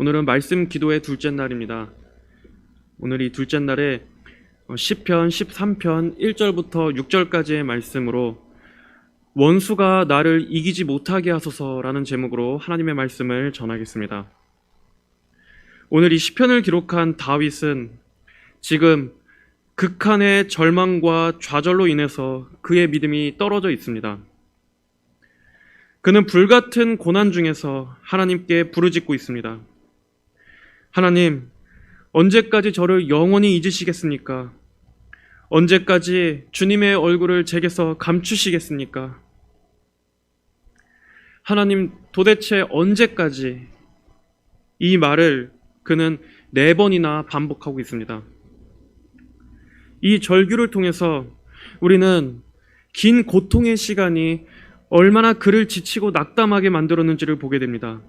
오늘은 말씀 기도의 둘째 날입니다. 오늘 이 둘째 날에 어, 시편 13편 1절부터 6절까지의 말씀으로 원수가 나를 이기지 못하게 하소서라는 제목으로 하나님의 말씀을 전하겠습니다. 오늘 이 시편을 기록한 다윗은 지금 극한의 절망과 좌절로 인해서 그의 믿음이 떨어져 있습니다. 그는 불같은 고난 중에서 하나님께 부르짖고 있습니다. 하나님, 언제까지 저를 영원히 잊으시겠습니까? 언제까지 주님의 얼굴을 제게서 감추시겠습니까? 하나님, 도대체 언제까지 이 말을 그는 네 번이나 반복하고 있습니다. 이 절규를 통해서 우리는 긴 고통의 시간이 얼마나 그를 지치고 낙담하게 만들었는지를 보게 됩니다.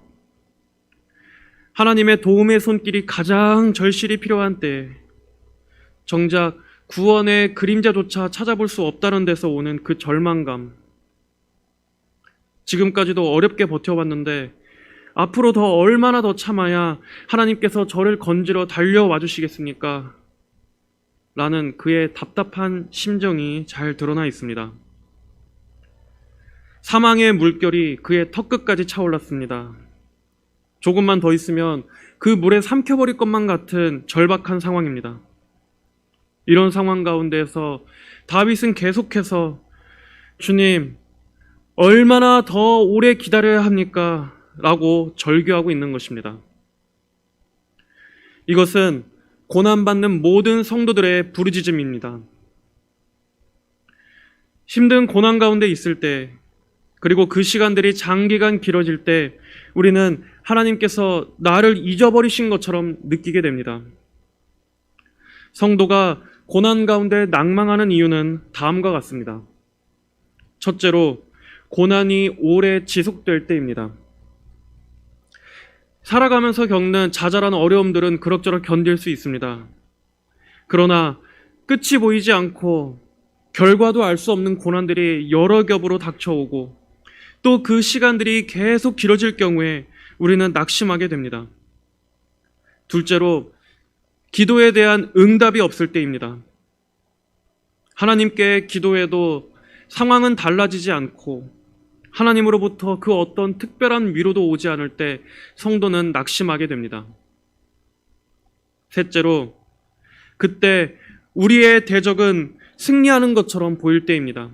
하나님의 도움의 손길이 가장 절실히 필요한 때, 정작 구원의 그림자조차 찾아볼 수 없다는 데서 오는 그 절망감. 지금까지도 어렵게 버텨왔는데, 앞으로 더 얼마나 더 참아야 하나님께서 저를 건지러 달려와 주시겠습니까? 라는 그의 답답한 심정이 잘 드러나 있습니다. 사망의 물결이 그의 턱끝까지 차올랐습니다. 조금만 더 있으면 그 물에 삼켜버릴 것만 같은 절박한 상황입니다. 이런 상황 가운데서 다윗은 계속해서 주님, 얼마나 더 오래 기다려야 합니까? 라고 절규하고 있는 것입니다. 이것은 고난받는 모든 성도들의 부르짖음입니다. 힘든 고난 가운데 있을 때, 그리고 그 시간들이 장기간 길어질 때, 우리는 하나님께서 나를 잊어버리신 것처럼 느끼게 됩니다. 성도가 고난 가운데 낭망하는 이유는 다음과 같습니다. 첫째로, 고난이 오래 지속될 때입니다. 살아가면서 겪는 자잘한 어려움들은 그럭저럭 견딜 수 있습니다. 그러나 끝이 보이지 않고 결과도 알 수 없는 고난들이 여러 겹으로 닥쳐오고 또 그 시간들이 계속 길어질 경우에 우리는 낙심하게 됩니다. 둘째로 기도에 대한 응답이 없을 때입니다. 하나님께 기도해도 상황은 달라지지 않고 하나님으로부터 그 어떤 특별한 위로도 오지 않을 때 성도는 낙심하게 됩니다. 셋째로, 그때 우리의 대적은 승리하는 것처럼 보일 때입니다.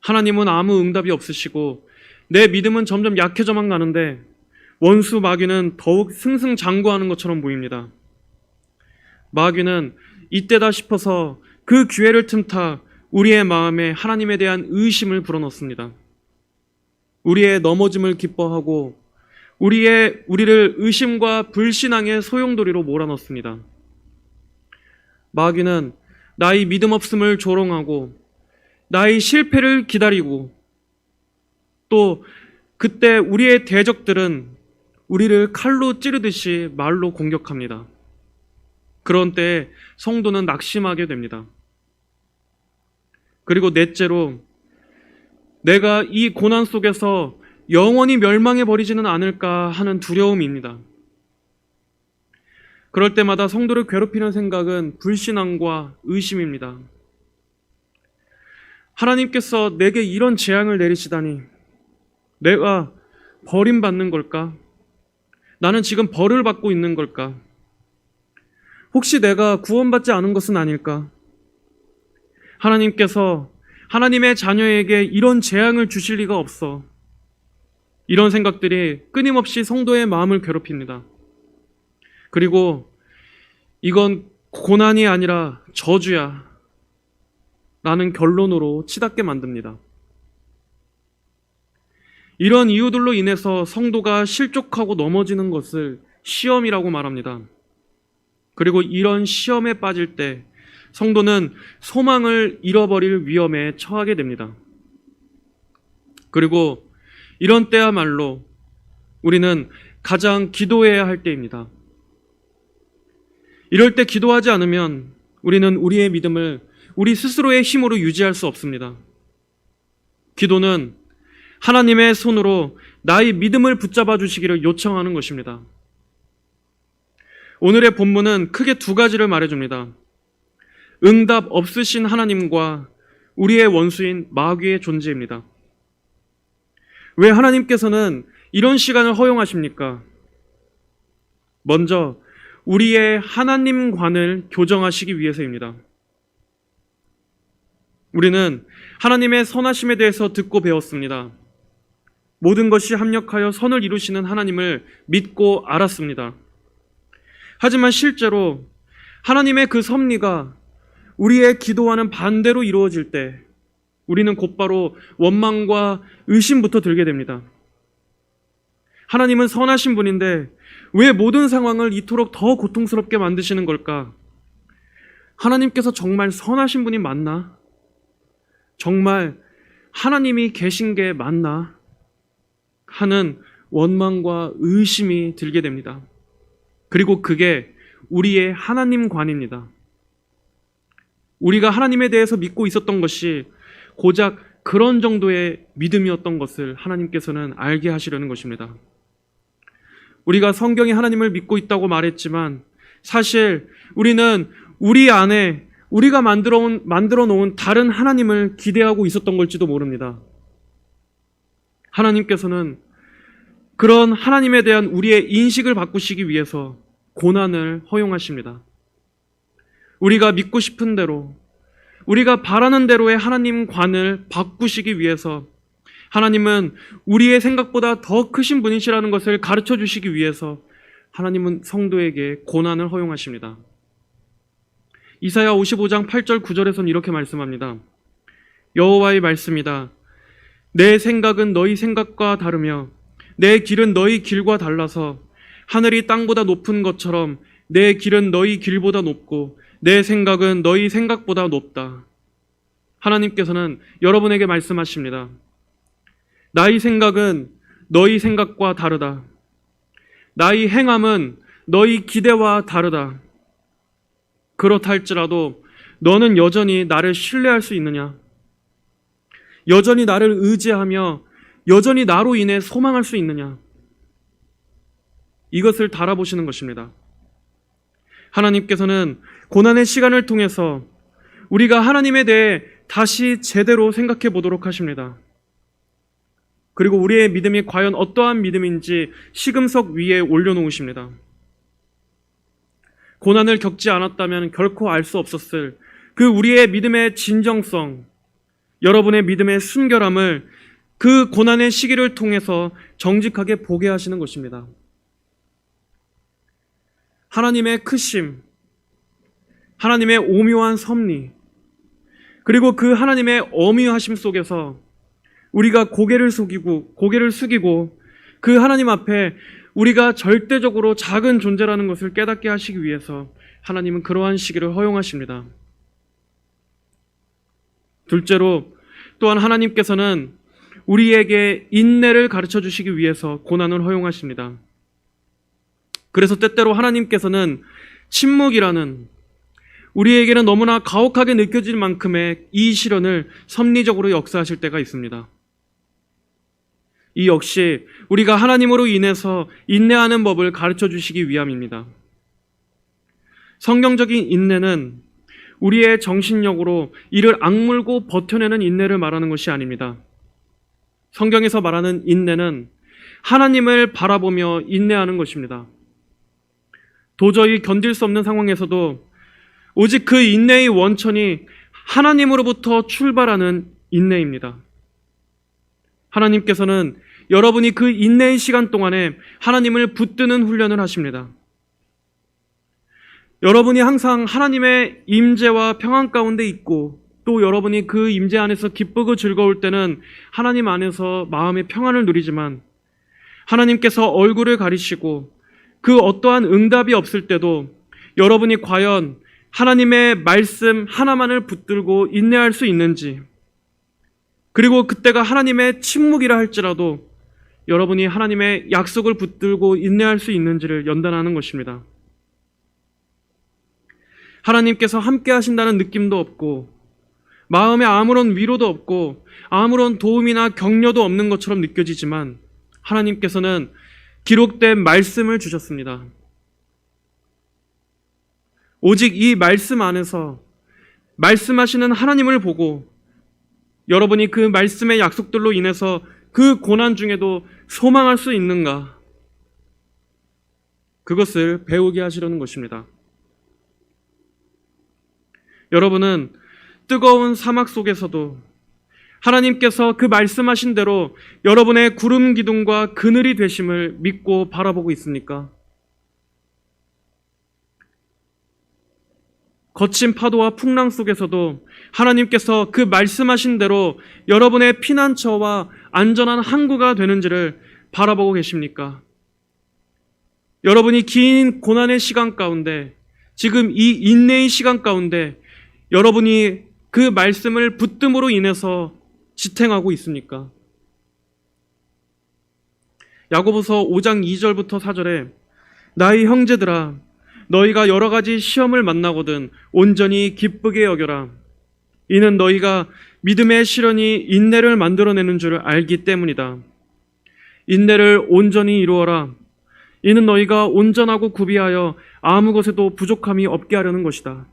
하나님은 아무 응답이 없으시고 내 믿음은 점점 약해져만 가는데 원수 마귀는 더욱 승승장구하는 것처럼 보입니다. 마귀는 이때다 싶어서 그 기회를 틈타 우리의 마음에 하나님에 대한 의심을 불어넣습니다. 우리의 넘어짐을 기뻐하고 우리의 우리를 의심과 불신앙의 소용돌이로 몰아넣습니다. 마귀는 나의 믿음 없음을 조롱하고 나의 실패를 기다리고 또 그때 우리의 대적들은 우리를 칼로 찌르듯이 말로 공격합니다. 그런 때 성도는 낙심하게 됩니다. 그리고 넷째로 내가 이 고난 속에서 영원히 멸망해 버리지는 않을까 하는 두려움입니다. 그럴 때마다 성도를 괴롭히는 생각은 불신앙과 의심입니다. 하나님께서 내게 이런 재앙을 내리시다니 내가 버림받는 걸까? 나는 지금 벌을 받고 있는 걸까? 혹시 내가 구원받지 않은 것은 아닐까? 하나님께서 하나님의 자녀에게 이런 재앙을 주실 리가 없어. 이런 생각들이 끊임없이 성도의 마음을 괴롭힙니다. 그리고 이건 고난이 아니라 저주야. 라는 결론으로 치닫게 만듭니다. 이런 이유들로 인해서 성도가 실족하고 넘어지는 것을 시험이라고 말합니다. 그리고 이런 시험에 빠질 때 성도는 소망을 잃어버릴 위험에 처하게 됩니다. 그리고 이런 때야말로 우리는 가장 기도해야 할 때입니다. 이럴 때 기도하지 않으면 우리는 우리의 믿음을 우리 스스로의 힘으로 유지할 수 없습니다. 기도는 하나님의 손으로 나의 믿음을 붙잡아 주시기를 요청하는 것입니다. 오늘의 본문은 크게 두 가지를 말해줍니다. 응답 없으신 하나님과 우리의 원수인 마귀의 존재입니다. 왜 하나님께서는 이런 시간을 허용하십니까? 먼저 우리의 하나님관을 교정하시기 위해서입니다. 우리는 하나님의 선하심에 대해서 듣고 배웠습니다. 모든 것이 합력하여 선을 이루시는 하나님을 믿고 알았습니다. 하지만 실제로 하나님의 그 섭리가 우리의 기도와는 반대로 이루어질 때 우리는 곧바로 원망과 의심부터 들게 됩니다. 하나님은 선하신 분인데 왜 모든 상황을 이토록 더 고통스럽게 만드시는 걸까? 하나님께서 정말 선하신 분이 맞나? 정말 하나님이 계신 게 맞나? 하는 원망과 의심이 들게 됩니다. 그리고 그게 우리의 하나님관입니다. 우리가 하나님에 대해서 믿고 있었던 것이 고작 그런 정도의 믿음이었던 것을 하나님께서는 알게 하시려는 것입니다. 우리가 성경에 하나님을 믿고 있다고 말했지만 사실 우리는 우리 안에 우리가 만들어 온, 만들어 놓은 다른 하나님을 기대하고 있었던 걸지도 모릅니다. 하나님께서는 그런 하나님에 대한 우리의 인식을 바꾸시기 위해서 고난을 허용하십니다. 우리가 믿고 싶은 대로, 우리가 바라는 대로의 하나님 관을 바꾸시기 위해서 하나님은 우리의 생각보다 더 크신 분이시라는 것을 가르쳐 주시기 위해서 하나님은 성도에게 고난을 허용하십니다. 이사야 55장 8절 9절에서는 이렇게 말씀합니다. 여호와의 말씀이다. 내 생각은 너희 생각과 다르며 내 길은 너희 길과 달라서 하늘이 땅보다 높은 것처럼 내 길은 너희 길보다 높고 내 생각은 너희 생각보다 높다. 하나님께서는 여러분에게 말씀하십니다. 나의 생각은 너희 생각과 다르다. 나의 행함은 너희 기대와 다르다. 그렇다 할지라도 너는 여전히 나를 신뢰할 수 있느냐? 여전히 나를 의지하며 여전히 나로 인해 소망할 수 있느냐? 이것을 달아보시는 것입니다. 하나님께서는 고난의 시간을 통해서 우리가 하나님에 대해 다시 제대로 생각해 보도록 하십니다. 그리고 우리의 믿음이 과연 어떠한 믿음인지 시금석 위에 올려놓으십니다. 고난을 겪지 않았다면 결코 알 수 없었을 그 우리의 믿음의 진정성, 여러분의 믿음의 순결함을 그 고난의 시기를 통해서 정직하게 보게 하시는 것입니다. 하나님의 크심, 하나님의 오묘한 섭리, 그리고 그 하나님의 어미하심 속에서 우리가 고개를 숙이고 고개를 숙이고 그 하나님 앞에 우리가 절대적으로 작은 존재라는 것을 깨닫게 하시기 위해서 하나님은 그러한 시기를 허용하십니다. 둘째로 또한 하나님께서는 우리에게 인내를 가르쳐 주시기 위해서 고난을 허용하십니다. 그래서 때때로 하나님께서는 침묵이라는 우리에게는 너무나 가혹하게 느껴질 만큼의 이 시련을 섭리적으로 역사하실 때가 있습니다. 이 역시 우리가 하나님으로 인해서 인내하는 법을 가르쳐 주시기 위함입니다. 성경적인 인내는 우리의 정신력으로 이를 악물고 버텨내는 인내를 말하는 것이 아닙니다. 성경에서 말하는 인내는 하나님을 바라보며 인내하는 것입니다. 도저히 견딜 수 없는 상황에서도 오직 그 인내의 원천이 하나님으로부터 출발하는 인내입니다. 하나님께서는 여러분이 그 인내의 시간 동안에 하나님을 붙드는 훈련을 하십니다. 여러분이 항상 하나님의 임재와 평안 가운데 있고 또 여러분이 그 임재 안에서 기쁘고 즐거울 때는 하나님 안에서 마음의 평안을 누리지만 하나님께서 얼굴을 가리시고 그 어떠한 응답이 없을 때도 여러분이 과연 하나님의 말씀 하나만을 붙들고 인내할 수 있는지 그리고 그때가 하나님의 침묵이라 할지라도 여러분이 하나님의 약속을 붙들고 인내할 수 있는지를 연단하는 것입니다. 하나님께서 함께 하신다는 느낌도 없고 마음에 아무런 위로도 없고 아무런 도움이나 격려도 없는 것처럼 느껴지지만 하나님께서는 기록된 말씀을 주셨습니다. 오직 이 말씀 안에서 말씀하시는 하나님을 보고 여러분이 그 말씀의 약속들로 인해서 그 고난 중에도 소망할 수 있는가? 그것을 배우게 하시려는 것입니다. 여러분은 뜨거운 사막 속에서도 하나님께서 그 말씀하신 대로 여러분의 구름 기둥과 그늘이 되심을 믿고 바라보고 있습니까? 거친 파도와 풍랑 속에서도 하나님께서 그 말씀하신 대로 여러분의 피난처와 안전한 항구가 되는지를 바라보고 계십니까? 여러분이 긴 고난의 시간 가운데 지금 이 인내의 시간 가운데 여러분이 그 말씀을 붙듦으로 인해서 지탱하고 있습니까? 야고보서 5장 2절부터 4절에 나의 형제들아 너희가 여러 가지 시험을 만나거든 온전히 기쁘게 여겨라. 이는 너희가 믿음의 시련이 인내를 만들어내는 줄을 알기 때문이다. 인내를 온전히 이루어라. 이는 너희가 온전하고 구비하여 아무 것에도 부족함이 없게 하려는 것이다.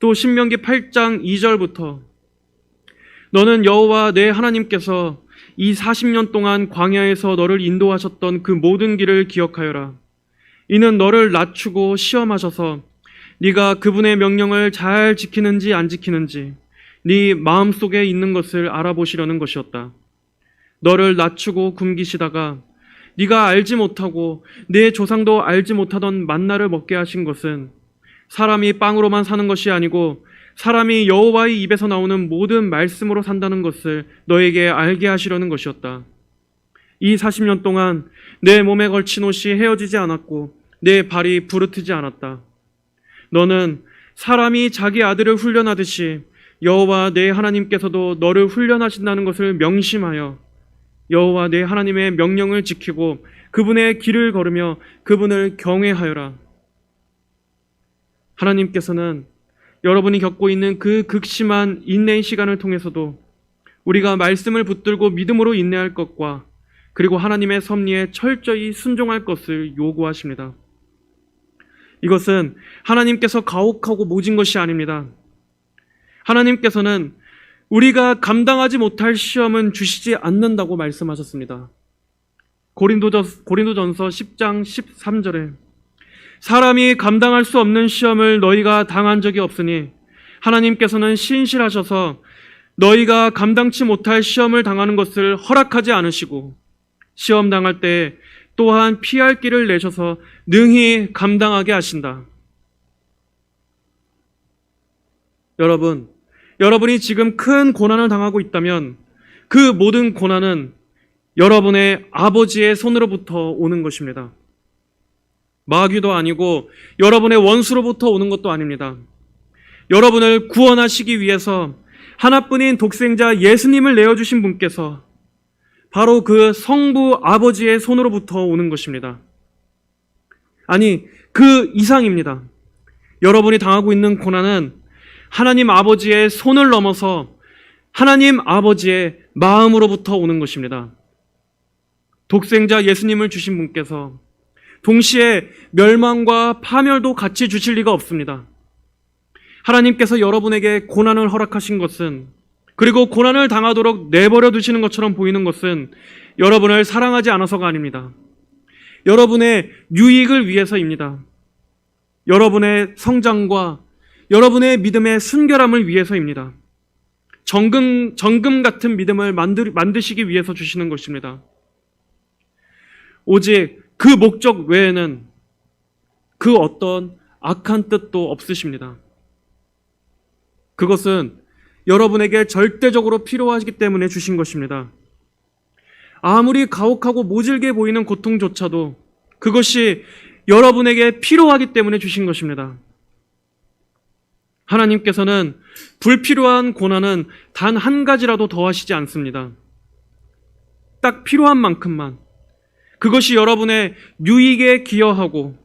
또 신명기 8장 2절부터 너는 여호와 내 하나님께서 이 40년 동안 광야에서 너를 인도하셨던 그 모든 길을 기억하여라. 이는 너를 낮추고 시험하셔서 네가 그분의 명령을 잘 지키는지 안 지키는지 네 마음속에 있는 것을 알아보시려는 것이었다. 너를 낮추고 굶기시다가 네가 알지 못하고 내 조상도 알지 못하던 만나를 먹게 하신 것은 사람이 빵으로만 사는 것이 아니고 사람이 여호와의 입에서 나오는 모든 말씀으로 산다는 것을 너에게 알게 하시려는 것이었다. 이 40년 동안 내 몸에 걸친 옷이 헤어지지 않았고 내 발이 부르트지 않았다. 너는 사람이 자기 아들을 훈련하듯이 여호와 내 하나님께서도 너를 훈련하신다는 것을 명심하여 여호와 내 하나님의 명령을 지키고 그분의 길을 걸으며 그분을 경외하여라. 하나님께서는 여러분이 겪고 있는 그 극심한 인내의 시간을 통해서도 우리가 말씀을 붙들고 믿음으로 인내할 것과 그리고 하나님의 섭리에 철저히 순종할 것을 요구하십니다. 이것은 하나님께서 가혹하고 모진 것이 아닙니다. 하나님께서는 우리가 감당하지 못할 시험은 주시지 않는다고 말씀하셨습니다. 고린도전, 고린도전서 10장 13절에 사람이 감당할 수 없는 시험을 너희가 당한 적이 없으니 하나님께서는 신실하셔서 너희가 감당치 못할 시험을 당하는 것을 허락하지 않으시고 시험 당할 때 또한 피할 길을 내셔서 능히 감당하게 하신다. 여러분, 여러분이 지금 큰 고난을 당하고 있다면 그 모든 고난은 여러분의 아버지의 손으로부터 오는 것입니다. 마귀도 아니고 여러분의 원수로부터 오는 것도 아닙니다. 여러분을 구원하시기 위해서 하나뿐인 독생자 예수님을 내어주신 분께서 바로 그 성부 아버지의 손으로부터 오는 것입니다. 아니, 그 이상입니다. 여러분이 당하고 있는 고난은 하나님 아버지의 손을 넘어서 하나님 아버지의 마음으로부터 오는 것입니다. 독생자 예수님을 주신 분께서 동시에 멸망과 파멸도 같이 주실 리가 없습니다. 하나님께서 여러분에게 고난을 허락하신 것은 그리고 고난을 당하도록 내버려 두시는 것처럼 보이는 것은 여러분을 사랑하지 않아서가 아닙니다. 여러분의 유익을 위해서입니다. 여러분의 성장과 여러분의 믿음의 순결함을 위해서입니다. 정금, 정금 같은 믿음을 만들, 만드시기 위해서 주시는 것입니다. 오직 그 목적 외에는 그 어떤 악한 뜻도 없으십니다. 그것은 여러분에게 절대적으로 필요하기 때문에 주신 것입니다. 아무리 가혹하고 모질게 보이는 고통조차도 그것이 여러분에게 필요하기 때문에 주신 것입니다. 하나님께서는 불필요한 고난은 단 한 가지라도 더하시지 않습니다. 딱 필요한 만큼만. 그것이 여러분의 유익에 기여하고,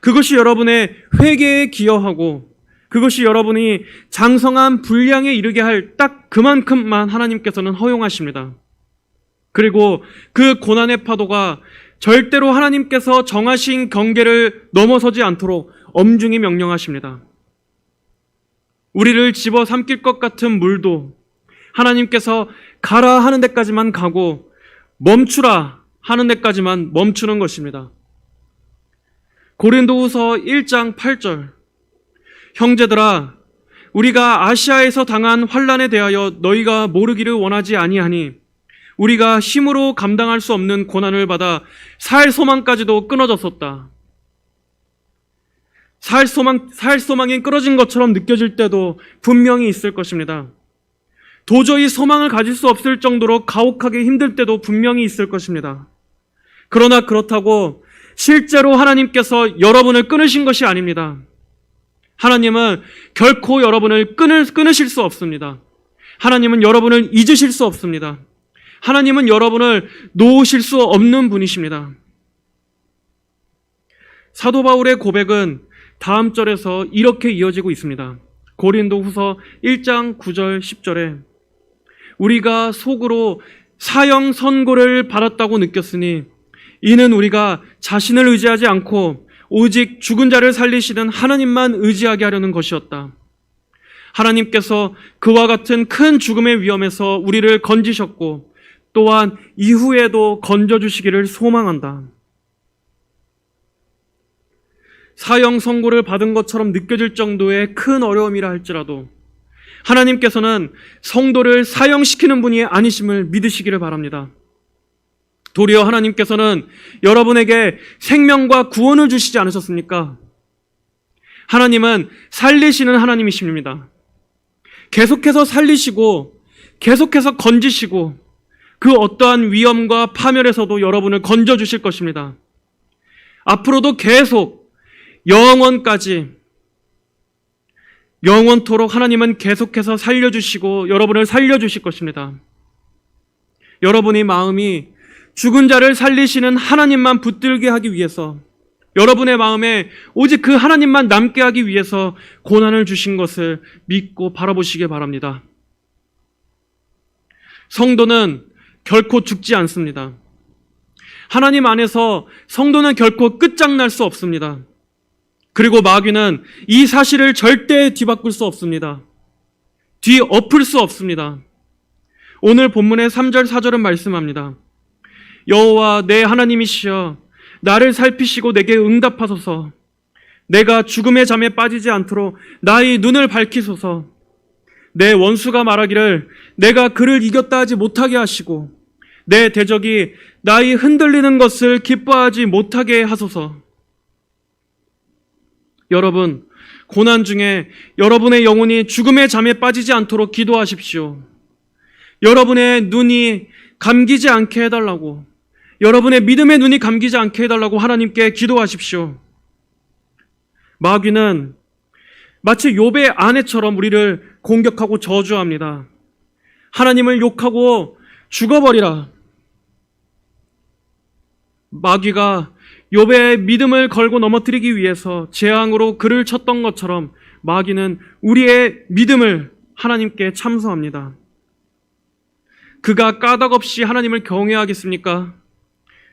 그것이 여러분의 회개에 기여하고, 그것이 여러분이 장성한 분량에 이르게 할 딱 그만큼만 하나님께서는 허용하십니다. 그리고 그 고난의 파도가 절대로 하나님께서 정하신 경계를 넘어서지 않도록 엄중히 명령하십니다. 우리를 집어 삼킬 것 같은 물도 하나님께서 가라 하는 데까지만 가고 멈추라 하는 데까지만 멈추는 것입니다. 고린도후서 1장 8절 형제들아 우리가 아시아에서 당한 환란에 대하여 너희가 모르기를 원하지 아니하니 우리가 힘으로 감당할 수 없는 고난을 받아 살 소망까지도 끊어졌었다. 살 소망 살 소망이 끊어진 것처럼 느껴질 때도 분명히 있을 것입니다. 도저히 소망을 가질 수 없을 정도로 가혹하게 힘들 때도 분명히 있을 것입니다. 그러나 그렇다고 실제로 하나님께서 여러분을 끊으신 것이 아닙니다. 하나님은 결코 여러분을 끊을, 끊으실 수 없습니다. 하나님은 여러분을 잊으실 수 없습니다. 하나님은 여러분을 놓으실 수 없는 분이십니다. 사도 바울의 고백은 다음 절에서 이렇게 이어지고 있습니다. 고린도 후서 1장 9절 10절에 우리가 속으로 사형 선고를 받았다고 느꼈으니 이는 우리가 자신을 의지하지 않고 오직 죽은 자를 살리시는 하나님만 의지하게 하려는 것이었다. 하나님께서 그와 같은 큰 죽음의 위험에서 우리를 건지셨고 또한 이후에도 건져주시기를 소망한다. 사형 선고를 받은 것처럼 느껴질 정도의 큰 어려움이라 할지라도 하나님께서는 성도를 사형시키는 분이 아니심을 믿으시기를 바랍니다. 도리어 하나님께서는 여러분에게 생명과 구원을 주시지 않으셨습니까? 하나님은 살리시는 하나님이십니다. 계속해서 살리시고, 계속해서 건지시고, 그 어떠한 위험과 파멸에서도 여러분을 건져 주실 것입니다. 앞으로도 계속 영원까지 영원토록 하나님은 계속해서 살려주시고 여러분을 살려주실 것입니다. 여러분의 마음이 죽은 자를 살리시는 하나님만 붙들게 하기 위해서 여러분의 마음에 오직 그 하나님만 남게 하기 위해서 고난을 주신 것을 믿고 바라보시기 바랍니다. 성도는 결코 죽지 않습니다. 하나님 안에서 성도는 결코 끝장날 수 없습니다. 그리고 마귀는 이 사실을 절대 뒤바꿀 수 없습니다. 뒤엎을 수 없습니다. 오늘 본문의 3절 4절은 말씀합니다. 여호와 내 하나님이시여 나를 살피시고 내게 응답하소서. 내가 죽음의 잠에 빠지지 않도록 나의 눈을 밝히소서. 내 원수가 말하기를 내가 그를 이겼다 하지 못하게 하시고 내 대적이 나의 흔들리는 것을 기뻐하지 못하게 하소서. 여러분 고난 중에 여러분의 영혼이 죽음의 잠에 빠지지 않도록 기도하십시오. 여러분의 눈이 감기지 않게 해달라고 여러분의 믿음의 눈이 감기지 않게 해달라고 하나님께 기도하십시오. 마귀는 마치 욥의 아내처럼 우리를 공격하고 저주합니다. 하나님을 욕하고 죽어버리라. 마귀가 욥의 믿음을 걸고 넘어뜨리기 위해서 재앙으로 그를 쳤던 것처럼 마귀는 우리의 믿음을 하나님께 참소합니다. 그가 까닭없이 하나님을 경외하겠습니까?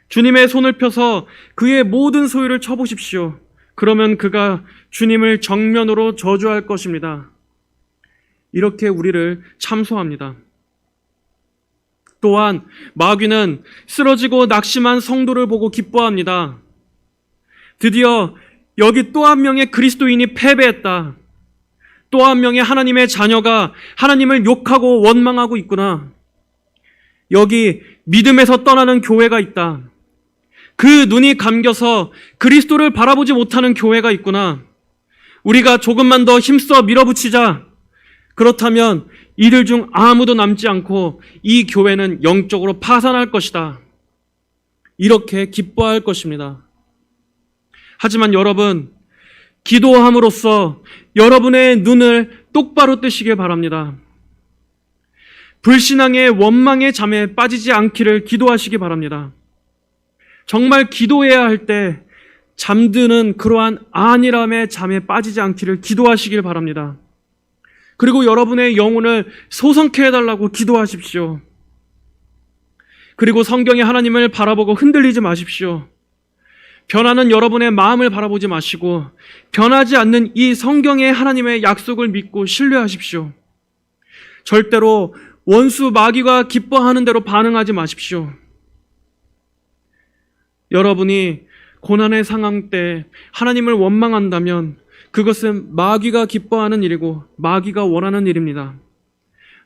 주님의 손을 펴서 그의 모든 소유를 쳐보십시오. 그러면 그가 주님을 정면으로 저주할 것입니다. 이렇게 우리를 참소합니다. 또한 마귀는 쓰러지고 낙심한 성도를 보고 기뻐합니다. 드디어 여기 또 한 명의 그리스도인이 패배했다. 또 한 명의 하나님의 자녀가 하나님을 욕하고 원망하고 있구나. 여기 믿음에서 떠나는 교회가 있다. 그 눈이 감겨서 그리스도를 바라보지 못하는 교회가 있구나. 우리가 조금만 더 힘써 밀어붙이자. 그렇다면 이들 중 아무도 남지 않고 이 교회는 영적으로 파산할 것이다. 이렇게 기뻐할 것입니다. 하지만 여러분, 기도함으로써 여러분의 눈을 똑바로 뜨시길 바랍니다. 불신앙의 원망의 잠에 빠지지 않기를 기도하시기 바랍니다. 정말 기도해야 할 때 잠드는 그러한 안일함의 잠에 빠지지 않기를 기도하시길 바랍니다. 그리고 여러분의 영혼을 소성케 해달라고 기도하십시오. 그리고 성경의 하나님을 바라보고 흔들리지 마십시오. 변하는 여러분의 마음을 바라보지 마시고 변하지 않는 이 성경의 하나님의 약속을 믿고 신뢰하십시오. 절대로 원수 마귀가 기뻐하는 대로 반응하지 마십시오. 여러분이 고난의 상황 때 하나님을 원망한다면 그것은 마귀가 기뻐하는 일이고 마귀가 원하는 일입니다.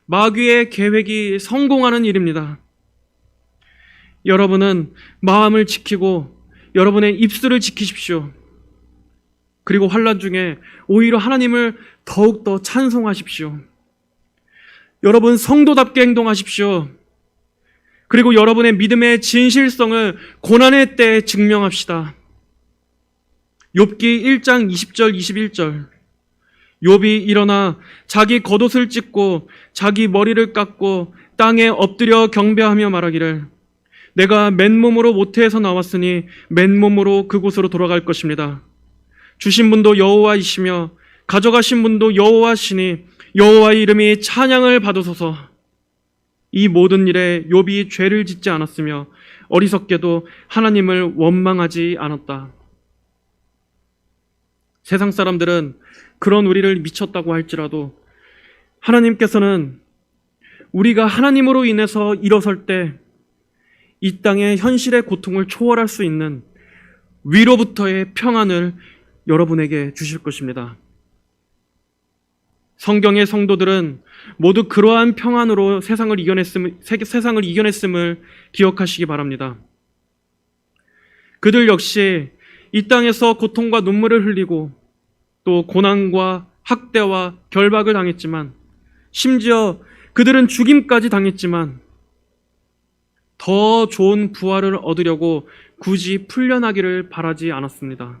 마귀의 계획이 성공하는 일입니다. 여러분은 마음을 지키고 여러분의 입술을 지키십시오. 그리고 환란 중에 오히려 하나님을 더욱더 찬송하십시오. 여러분 성도답게 행동하십시오. 그리고 여러분의 믿음의 진실성을 고난의 때에 증명합시다. 욥기 1장 20절 21절 욥이 일어나 자기 겉옷을 찢고 자기 머리를 깎고 땅에 엎드려 경배하며 말하기를 내가 맨몸으로 모태에서 나왔으니 맨몸으로 그곳으로 돌아갈 것입니다. 주신 분도 여호와이시며 가져가신 분도 여호와시니 여호와의 이름이 찬양을 받으소서. 이 모든 일에 욥이 죄를 짓지 않았으며 어리석게도 하나님을 원망하지 않았다. 세상 사람들은 그런 우리를 미쳤다고 할지라도 하나님께서는 우리가 하나님으로 인해서 일어설 때 이 땅의 현실의 고통을 초월할 수 있는 위로부터의 평안을 여러분에게 주실 것입니다. 성경의 성도들은 모두 그러한 평안으로 세상을 이겨냈음, 세- 세상을 이겨냈음을 기억하시기 바랍니다. 그들 역시 이 땅에서 고통과 눈물을 흘리고 또 고난과 학대와 결박을 당했지만 심지어 그들은 죽임까지 당했지만 더 좋은 부활을 얻으려고 굳이 풀려나기를 바라지 않았습니다.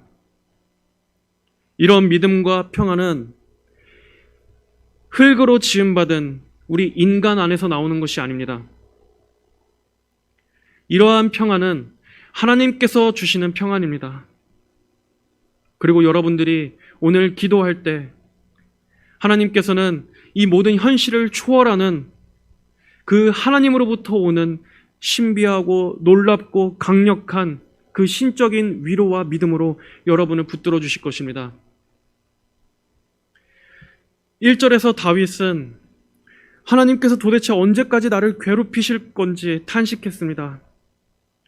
이런 믿음과 평안은 흙으로 지음받은 우리 인간 안에서 나오는 것이 아닙니다. 이러한 평안은 하나님께서 주시는 평안입니다. 그리고 여러분들이 오늘 기도할 때 하나님께서는 이 모든 현실을 초월하는 그 하나님으로부터 오는 신비하고 놀랍고 강력한 그 신적인 위로와 믿음으로 여러분을 붙들어 주실 것입니다. 1절에서 다윗은 하나님께서 도대체 언제까지 나를 괴롭히실 건지 탄식했습니다.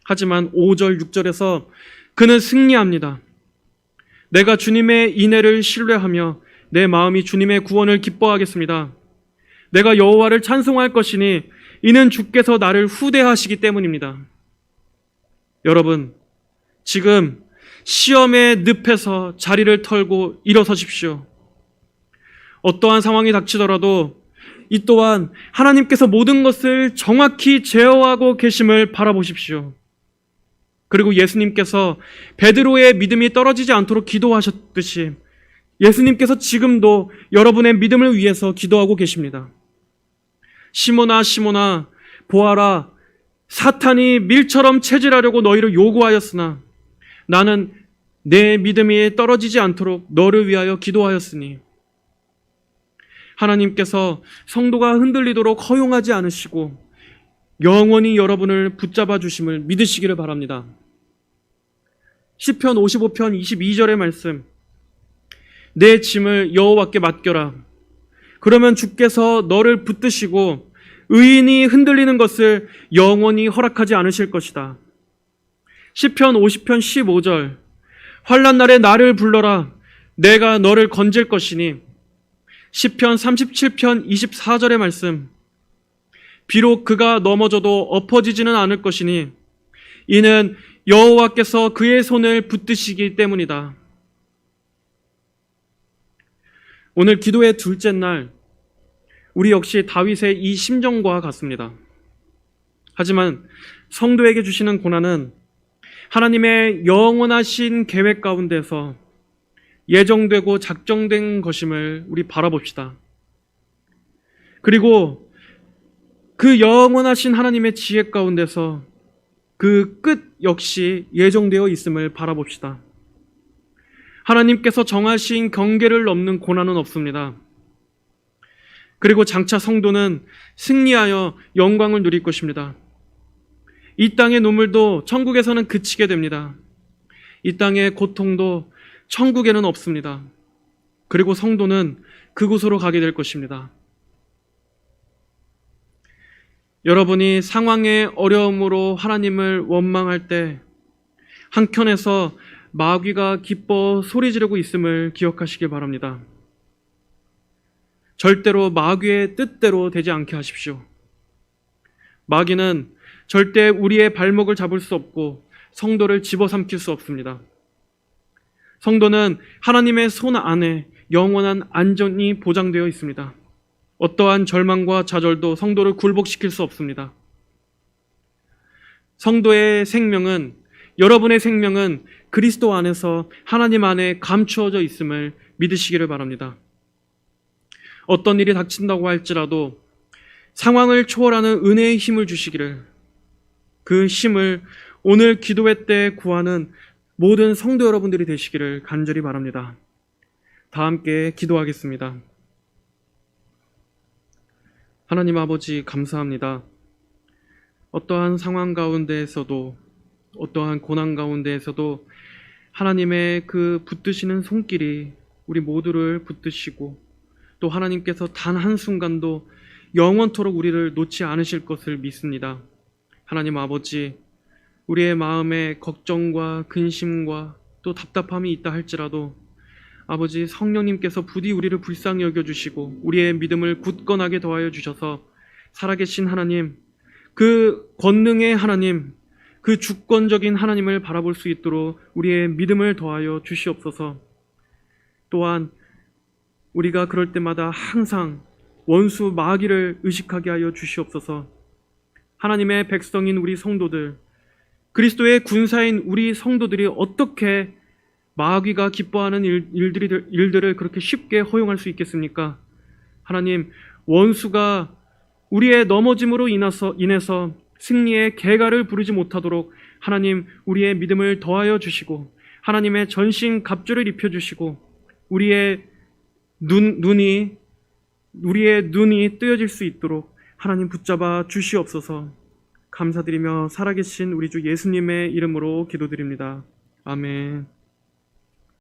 하지만 5절, 6절에서 그는 승리합니다. 내가 주님의 인애를 신뢰하며 내 마음이 주님의 구원을 기뻐하겠습니다. 내가 여호와를 찬송할 것이니 이는 주께서 나를 후대하시기 때문입니다. 여러분, 지금 시험의 늪에서 자리를 털고 일어서십시오. 어떠한 상황이 닥치더라도 이 또한 하나님께서 모든 것을 정확히 제어하고 계심을 바라보십시오. 그리고 예수님께서 베드로의 믿음이 떨어지지 않도록 기도하셨듯이 예수님께서 지금도 여러분의 믿음을 위해서 기도하고 계십니다. 시모나 시모나 보아라 사탄이 밀처럼 체질하려고 너희를 요구하였으나 나는 내 믿음이 떨어지지 않도록 너를 위하여 기도하였으니 하나님께서 성도가 흔들리도록 허용하지 않으시고 영원히 여러분을 붙잡아 주심을 믿으시기를 바랍니다. 시편 55편 22절의 말씀 내 짐을 여호와께 맡겨라 그러면 주께서 너를 붙드시고 의인이 흔들리는 것을 영원히 허락하지 않으실 것이다. 시편 50편 15절 환난 날에 나를 불러라 내가 너를 건질 것이니 시편 37편 24절의 말씀 비록 그가 넘어져도 엎어지지는 않을 것이니 이는 여호와께서 그의 손을 붙드시기 때문이다. 오늘 기도의 둘째 날 우리 역시 다윗의 이 심정과 같습니다. 하지만 성도에게 주시는 고난은 하나님의 영원하신 계획 가운데서 예정되고 작정된 것임을 우리 바라봅시다. 그리고 그 영원하신 하나님의 지혜 가운데서 그 끝 역시 예정되어 있음을 바라봅시다. 하나님께서 정하신 경계를 넘는 고난은 없습니다. 그리고 장차 성도는 승리하여 영광을 누릴 것입니다. 이 땅의 눈물도 천국에서는 그치게 됩니다. 이 땅의 고통도 천국에는 없습니다. 그리고 성도는 그곳으로 가게 될 것입니다. 여러분이 상황의 어려움으로 하나님을 원망할 때 한켠에서 마귀가 기뻐 소리 지르고 있음을 기억하시길 바랍니다. 절대로 마귀의 뜻대로 되지 않게 하십시오. 마귀는 절대 우리의 발목을 잡을 수 없고 성도를 집어삼킬 수 없습니다. 성도는 하나님의 손 안에 영원한 안전이 보장되어 있습니다. 어떠한 절망과 좌절도 성도를 굴복시킬 수 없습니다. 성도의 생명은 여러분의 생명은 그리스도 안에서 하나님 안에 감추어져 있음을 믿으시기를 바랍니다. 어떤 일이 닥친다고 할지라도 상황을 초월하는 은혜의 힘을 주시기를 그 힘을 오늘 기도회 때 구하는 모든 성도 여러분들이 되시기를 간절히 바랍니다. 다 함께 기도하겠습니다. 하나님 아버지 감사합니다. 어떠한 상황 가운데에서도 어떠한 고난 가운데에서도 하나님의 그 붙드시는 손길이 우리 모두를 붙드시고 또 하나님께서 단 한순간도 영원토록 우리를 놓지 않으실 것을 믿습니다. 하나님 아버지, 우리의 마음에 걱정과 근심과 또 답답함이 있다 할지라도 아버지 성령님께서 부디 우리를 불쌍히 여겨주시고 우리의 믿음을 굳건하게 더하여 주셔서 살아계신 하나님, 그 권능의 하나님, 그 주권적인 하나님을 바라볼 수 있도록 우리의 믿음을 더하여 주시옵소서. 또한 우리가 그럴 때마다 항상 원수 마귀를 의식하게 하여 주시옵소서. 하나님의 백성인 우리 성도들, 그리스도의 군사인 우리 성도들이 어떻게 마귀가 기뻐하는 일, 일들이, 일들을 그렇게 쉽게 허용할 수 있겠습니까? 하나님, 원수가 우리의 넘어짐으로 인해서, 인해서 승리의 개가를 부르지 못하도록 하나님 우리의 믿음을 더하여 주시고 하나님의 전신 갑주를 입혀 주시고 우리의 눈 눈이 우리의 눈이 뜨여질 수 있도록 하나님 붙잡아 주시옵소서. 감사드리며 살아계신 우리 주 예수님의 이름으로 기도드립니다. 아멘.